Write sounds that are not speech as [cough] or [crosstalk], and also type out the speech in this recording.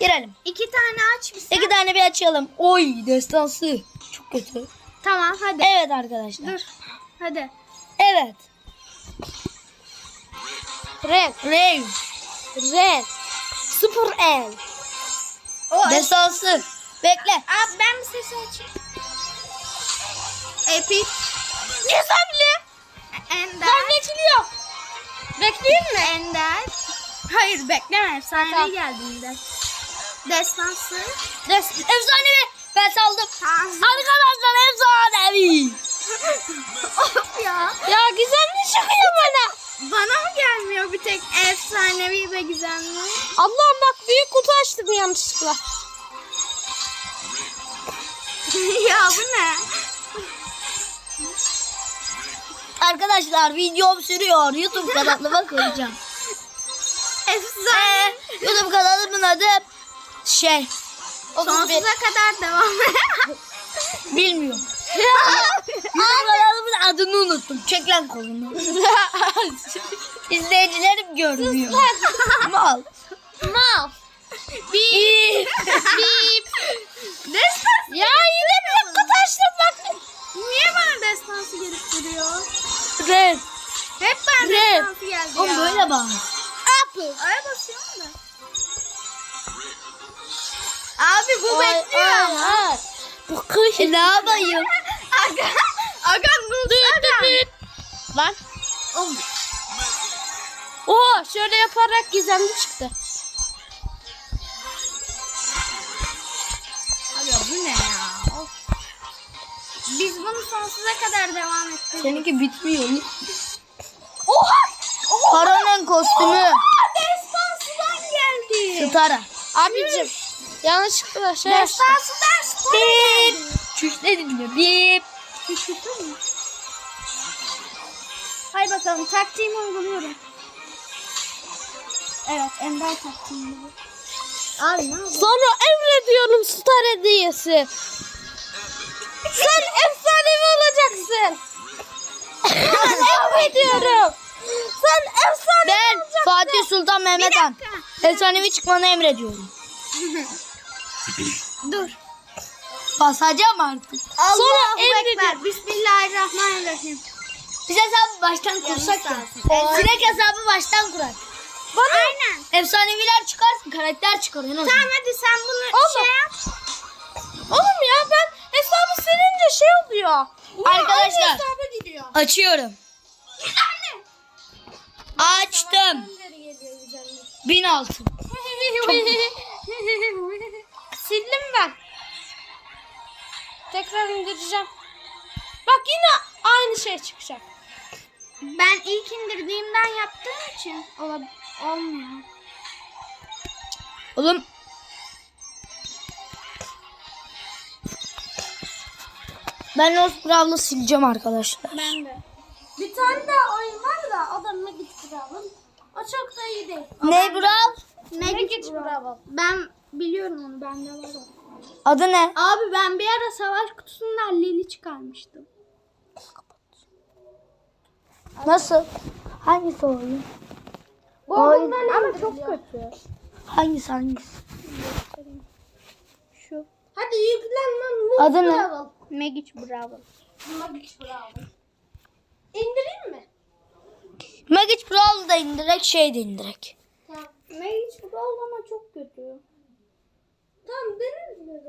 Girelim. İki tane aç sen. İki tane bir açalım. Oy destansı. Çok kötü. Tamam hadi. Evet arkadaşlar. Dur. Hadi. Evet. Red. Ray. Red. Super L. O Destansı. Bekle. Abi ben bir sesi açayım. Epic. Gizemli. Ender. Ben bekliyorum. Bekleyeyim mi? Ender. Hayır bekleme. Efsanevi Tamam. geldiğinde. Destansı. Des efsanevi. Ben saldım. Tamam. Arkadaşlar efsanevi. [laughs] of ya. Ya gizemli çıkıyor bana. Bana mı gelmiyor bir tek efsanevi ve gizemli? Allah'ım bak büyük kutu açtım yanlışlıkla. [laughs] ya bu ne? Arkadaşlar videom sürüyor. YouTube kanalıma koyacağım. [laughs] Efsane. Ee, YouTube kanalımın adı şey. 31. Sonsuza kadar devam [laughs] Bilmiyorum. [laughs] Kanalımın adını unuttum. Çek lan kolunu. [laughs] İzleyicilerim görmüyor. Mal. Mal. Bip. Bip. Destansı. ya yine bir kutu açtım bak. Niye bana destansı gelip duruyor? Red. Hep ben Red. destansı geldi Oğlum ya. böyle bak. Apple. Aya basıyorum da. Abi bu Ay, bekliyor ay, ama. ay. Bu kış. E, ne yapayım? [laughs] Aga. Aga dursana. Lan. Oo şöyle yaparak gizemli çıktı. Aga bu ne ya? Of. Biz bunu sonsuza kadar devam ettik. Seninki bitmiyor. Oha! Paranın kostümü. Destansıdan geldi. Stara. Abicim yanlışlıkla şey açtım. Destansıdan spor Bip. Çüş ne dinliyor? Bip. Küçültün mü? Hay bakalım taktiğimi uyguluyorum. Evet Ender taktiğimi. Abi ne yapıyorsun? Sonra emrediyorum star hediyesi. Sen efsanevi olacaksın. [laughs] emrediyorum. Sen efsane Ben olacaksın. Fatih Sultan Mehmet Han. Efsanevi çıkmanı emrediyorum. [laughs] Dur. Basacağım artık. Allahu emrediyorum. Ekber. Bismillahirrahmanirrahim. Biz hesabı baştan kursak ya. Direkt hesabı baştan kurar. Aynen. Efsaneviler çıkarsın karakter çıkar en azından. Tamam hadi sen bunu Oğlum. şey yap. Oğlum ya ben hesabı silince şey oluyor. Arkadaşlar. Aynı hesaba gidiyor. Açıyorum. Açtım. Bin altın. [laughs] Sildim ben. Tekrar indireceğim. Bak yine aynı şey çıkacak. Ben ilk indirdiğimden yaptığım için ola, olmuyor. Oğlum. Ben Lost Brawl'ı sileceğim arkadaşlar. Ben de. Bir tane daha oyun var da o da Magic. O çok da iyi değil. Ne Brawl? Magic Brawl. Ben biliyorum onu bende var o. Adı ne? Abi ben bir ara savaş kutusundan Lili çıkarmıştım. Nasıl? Hangisi oyun? Bu Oyun. oyundan ama çok kötü. Hangisi hangisi? Şu. Hadi yüklen lan. Noob Adı ne? Brawl. Magic Brawl. Magic Brawl. İndireyim mi? Magic Brawl'ı da indirek şey de indirek. Ne hiç Mage Brawl ama çok kötü. Tamam ben izledim.